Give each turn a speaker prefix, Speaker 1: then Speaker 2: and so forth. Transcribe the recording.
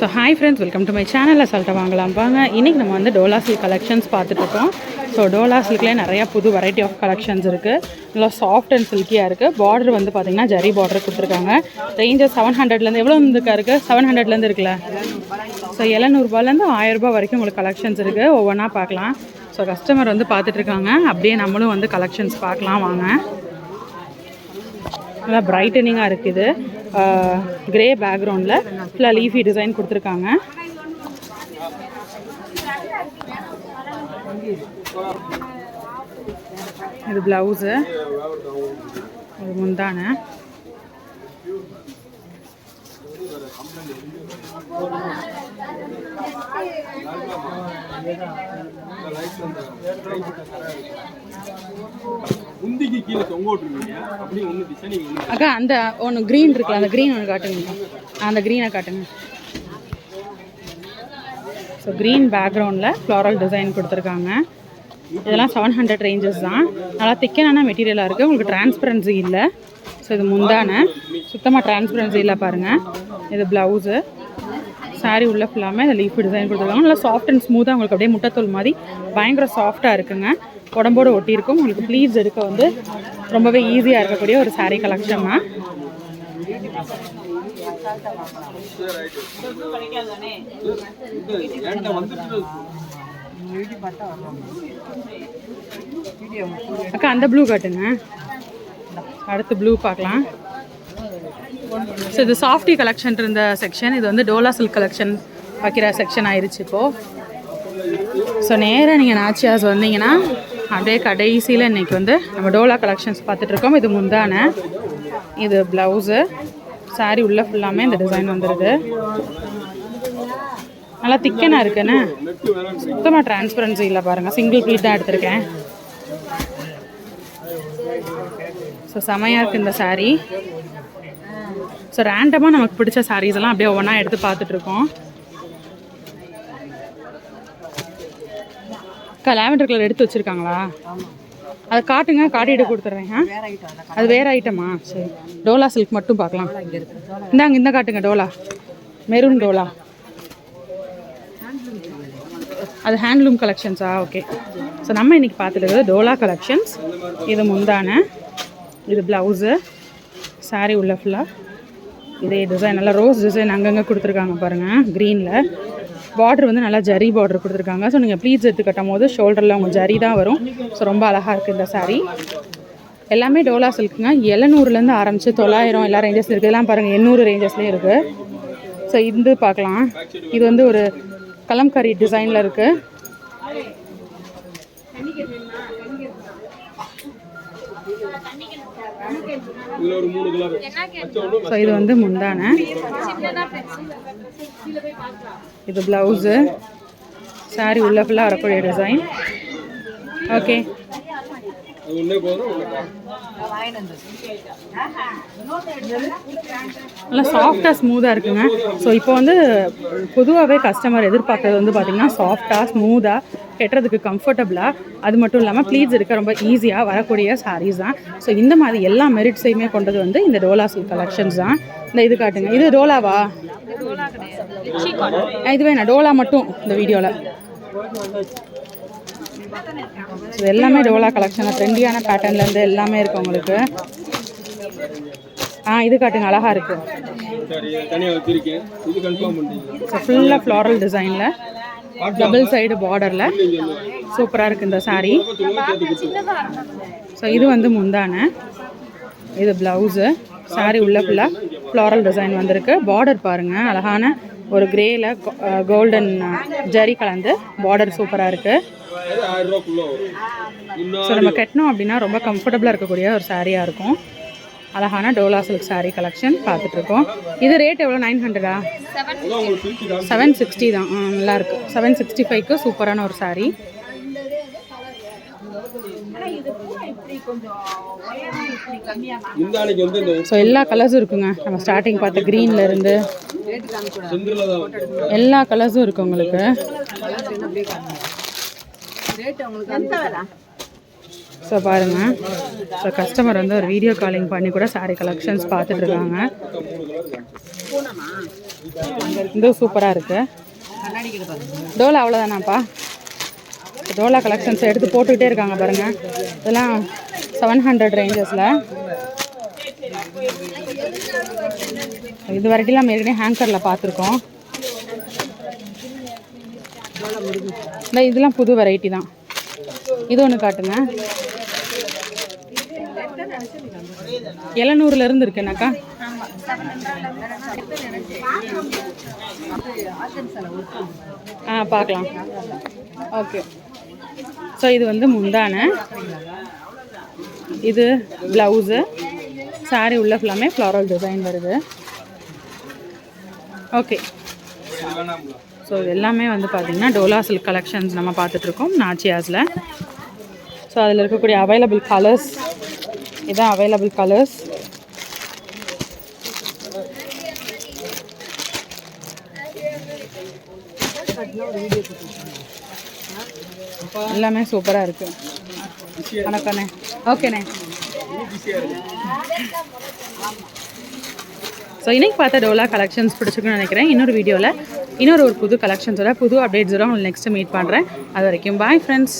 Speaker 1: So hi friends welcome to my சேனலில் சொல்லிட்டு வாங்கலாம் வாங்க இன்றைக்கி நம்ம வந்து டோலா சில்க் கலெக்ஷன்ஸ் பார்த்துட்ருக்கோம் ஸோ டோலா சில்க்லேயே நிறையா புது வெரைட்டி ஆஃப் கலெக்ஷன்ஸ் இருக்குது நல்லா சாஃப்ட் அண்ட் சில்கியாக இருக்குது பார்டர் வந்து பார்த்திங்கன்னா ஜரி பார்டர் கொடுத்துருக்காங்க. ரேஞ்சஸ் செவன் ஹண்ட்ரட்லேருந்து எவ்வளோ இருந்துக்கா இருக்குது செவன் ஹண்ட்ரட்லேருந்து இருக்குல்ல? ஸோ எழுநூறுபாலேருந்து ஆயிரரூபா வரைக்கும் உங்களுக்கு கலெக்ஷன்ஸ் இருக்குது ஒவ்வொன்றா பார்க்கலாம். ஸோ கஸ்டமர் வந்து பார்த்துட்ருக்காங்க அப்படியே நம்மளும் வந்து கலெக்ஷன்ஸ் பார்க்கலாம். வாங்க. நல்லா பிரைட்டனிங்காக இருக்குது. கிரே பேக்ரவுண்டில் ஃபுல்லாக லீஃபி டிசைன் கொடுத்துருக்காங்க. இது ப்ளவுஸு இது முந்தான.
Speaker 2: கீழே தொங்க விட்டுருவீங்க அப்படி ஒன்று நீங்கள்
Speaker 1: அக்கா அந்த ஒன்று க்ரீன் இருக்குல்ல அந்த க்ரீன் ஒன்று காட்டுங்க. அந்த க்ரீனை காட்டுங்க. ஸோ க்ரீன் பேக்ரவுண்டில் ஃப்ளாரல் டிசைன் கொடுத்துருக்காங்க. இதெல்லாம் செவன் ஹண்ட்ரட் ரேஞ்சஸ் தான். நல்லா திக்கனான மெட்டீரியலாக இருக்குது உங்களுக்கு டிரான்ஸ்பரன்சி இல்லை. ஸோ இது முந்தான. சுத்தமாக டிரான்ஸ்பரன்சி இல்லை பாருங்கள் இது ப்ளவுஸு சாரீ உள்ள ஃபுல்லாமே அந்த லீஃப் டிசைன் கொடுத்துருக்காங்க. நல்லா சாஃப்ட் அண்ட் ஸ்மூத்தாக உங்களுக்கு அப்படியே முட்டைத்தோல் மாதிரி பயங்கர சாஃப்டாக இருக்குங்க. உடம்போடு ஒட்டியிருக்கும். உங்களுக்கு ப்ளீஸ் எடுக்க வந்து ரொம்பவே ஈஸியாக இருக்கக்கூடிய ஒரு சாரீ கலெக்ஷன் தான் அக்கா அந்த ப்ளூ காட்டுங்க அடுத்து ப்ளூ பார்க்கலாம். ஸோ இது சாஃப்டி கலெக்ஷன் இருந்த செக்ஷன் இது வந்து டோலா சில்க் கலெக்ஷன் வைக்கிற செக்ஷன் ஆயிடுச்சு இப்போது ஸோ நேராக நீங்கள் நாச்சியாஸ் வந்தீங்கன்னா அப்படியே கடைசியில் இன்னைக்கு வந்து நம்ம டோலா கலெக்ஷன்ஸ் பார்த்துட்ருக்கோம் இது முந்தான. இது ப்ளவுஸு saree உள்ள ஃபுல்லாமே இந்த டிசைன் வந்துடுது நல்லா திக்கனாக இருக்குண்ணே சுத்தமாக டிரான்ஸ்பரன்சி இல்லை பாருங்கள் சிங்கிள் ப்ளீட் தான் எடுத்திருக்கேன். ஸோ செமையாக இருக்குது இந்த சாரீ ஸோ ரேண்டமாக நமக்கு பிடிச்ச sarees எல்லாம் அப்படியே ஒவ்வொன்றா எடுத்து பார்த்துட்ருக்கோம் அக்கா லாவெண்டர் கலர் எடுத்து வச்சுருக்காங்களா? அதை காட்டுங்க காட்டிட்டு கொடுத்துட்றேன் அது வேறு ஐட்டமா சரி. டோலா சில்க் மட்டும் பார்க்கலாம். இந்தாங்க இந்த காட்டுங்க டோலா. மெரூன் டோலா. அது ஹேண்ட்லூம் கலெக்ஷன்ஸா ஓகே ஸோ நம்ம இன்னைக்கு பார்த்துட்டு டோலா கலெக்ஷன்ஸ் இது முந்தான. இது ப்ளவுஸு saree உள்ள ஃபுல்லாக இதே டிசைன் நல்லா ரோஸ் டிசைன் அங்கங்கே கொடுத்துருக்காங்க பாருங்கள் க்ரீனில் பார்டர் வந்து நல்லா ஜரி பார்டர் கொடுத்துருக்காங்க. ஸோ நீங்கள் ப்ளீட்ஸ் எடுத்து கட்டும் போது ஷோல்டரில் உங்கள் ஜரி தான் வரும். ஸோ ரொம்ப அழகாக இருக்குது இந்த சாரீ எல்லாமே டோலா சில்க்குங்க எழுநூறுலேருந்து ஆரம்பித்து தொள்ளாயிரம் எல்லா ரேஞ்சஸ் இருக்குது இதெல்லாம் பாருங்கள் எண்ணூறு ரேஞ்சஸ்லேயும் இருக்குது ஸோ இது பார்க்கலாம். இது வந்து ஒரு கலம்கரி டிசைனில் இருக்குது ஸோ இது வந்து முந்தான. இது ப்ளவுஸு சாரி உள்ள ஃபுல்லாக வரக்கூடிய டிசைன் ஓகே நல்லா சாஃப்டாக ஸ்மூத்தாக இருக்குங்க. ஸோ இப்போ வந்து பொதுவாகவே கஸ்டமர் எதிர்பார்க்கறது வந்து பார்த்திங்கன்னா சாஃப்டாக ஸ்மூத்தாக கெட்டுறதுக்கு கம்ஃபர்டபுளாக அது மட்டும் இல்லாமல் ப்ளீட்ஸ் இருக்க ரொம்ப ஈஸியாக வரக்கூடிய சாரீஸ் தான். ஸோ இந்த மாதிரி எல்லா மெரிட்ஸையுமே கொண்டது வந்து இந்த டோலா சில்க் கலெக்ஷன்ஸ் தான். இந்த இது காட்டுங்க. இது டோலாவா இது வேணாம். டோலா மட்டும் இந்த வீடியோவில் ஸோ எல்லாமே டோலா கலெக்ஷன் ட்ரெண்டியான பேட்டர்ன்லேருந்து எல்லாமே இருக்குது உங்களுக்கு. ஆ இது காட்டுங்க. அழகாக இருக்குது
Speaker 2: இது
Speaker 1: ஃபுல்லாக ஃப்ளாரல் டிசைனில் டபுள் சைடு பார்டரில் சூப்பராக இருக்குது இந்த saree. ஸோ இது வந்து முந்தான. இது ப்ளவுஸு saree உள்ள ஃபுல்லாக ஃப்ளாரல் டிசைன் வந்திருக்கு. பார்டர் பாருங்கள் அழகான ஒரு கிரேயில் கோல்டன் ஜரி கலந்து பார்டர் சூப்பராக இருக்குது ஸோ நம்ம கட்டினோம் அப்படின்னா ரொம்ப கம்ஃபர்டபுளாக இருக்கக்கூடிய ஒரு சாரியாக இருக்கும். அழகான டோலா சில்க் saree கலெக்ஷன் பார்த்துட்ருக்கோம். இது ரேட் எவ்வளோ நைன் ஹண்ட்ரடா செவன் சிக்ஸ்டி தான். ஆ, நல்லா இருக்கு. செவன் சிக்ஸ்டி ஃபைவ்க்கு சூப்பரான ஒரு
Speaker 2: இந்த
Speaker 1: ஸோ எல்லா கலர்ஸும் இருக்குங்க. நம்ம ஸ்டார்டிங் பார்த்த க்ரீனில் இருந்து. எல்லா கலர்ஸும் இருக்கு உங்களுக்கு. ஸோ பாருங்கள் ஸோ கஸ்டமர் வந்து ஒரு வீடியோ காலிங் பண்ணி கூட சாரீ கலெக்ஷன்ஸ் பார்த்துட்டு இருக்காங்க
Speaker 2: மூணு
Speaker 1: சூப்பராக இருக்குது டோலா அவ்வளோதானாப்பா டோலா கலெக்ஷன்ஸ் எடுத்து போட்டுக்கிட்டே இருக்காங்க பாருங்கள் இதெல்லாம் செவன் ஹண்ட்ரட் ரேஞ்சஸில் இது வரைக்கும் நம்ம ஏற்கனவே ஹேங்கரில் பார்த்துருக்கோம். இந்த இதெல்லாம் புது வெரைட்டி தான். இது ஒன்று காட்டுங்க. எழுநூறுல இருந்து இருக்குனாக்கா? ஆ பார்க்கலாம். ஓகே. ஸோ இது வந்து முந்தான. இது ப்ளவுஸு சாரி உள்ள ஃபுல்லாமே ஃப்ளாரல் டிசைன் வருது. ஓகே ஸோ இது எல்லாமே வந்து பார்த்திங்கன்னா டோலா சில்க் கலெக்ஷன்ஸ் நம்ம பார்த்துட்ருக்கோம் நாச்சியாஸில் ஸோ அதில் இருக்கக்கூடிய அவைலபிள் கலர்ஸ் இதான் அவைலபிள் கலர்ஸ் எல்லாமே சூப்பராக இருக்குது வணக்கண்ணே. ஓகேண்ணே ஸோ இன்றைக்கி பார்த்த டோலா கலெக்ஷன்ஸ் பிடிச்சிருக்குன்னு நினைக்கிறேன். இன்னொரு வீடியோவில் இன்னொரு ஒரு புது கலெக்ஷன்ஸோட புது அப்டேட்ஸோட உங்களுக்கு நெக்ஸ்ட்டு மீட் பண்ணுறேன் அது வரைக்கும் பாய் ஃப்ரெண்ட்ஸ்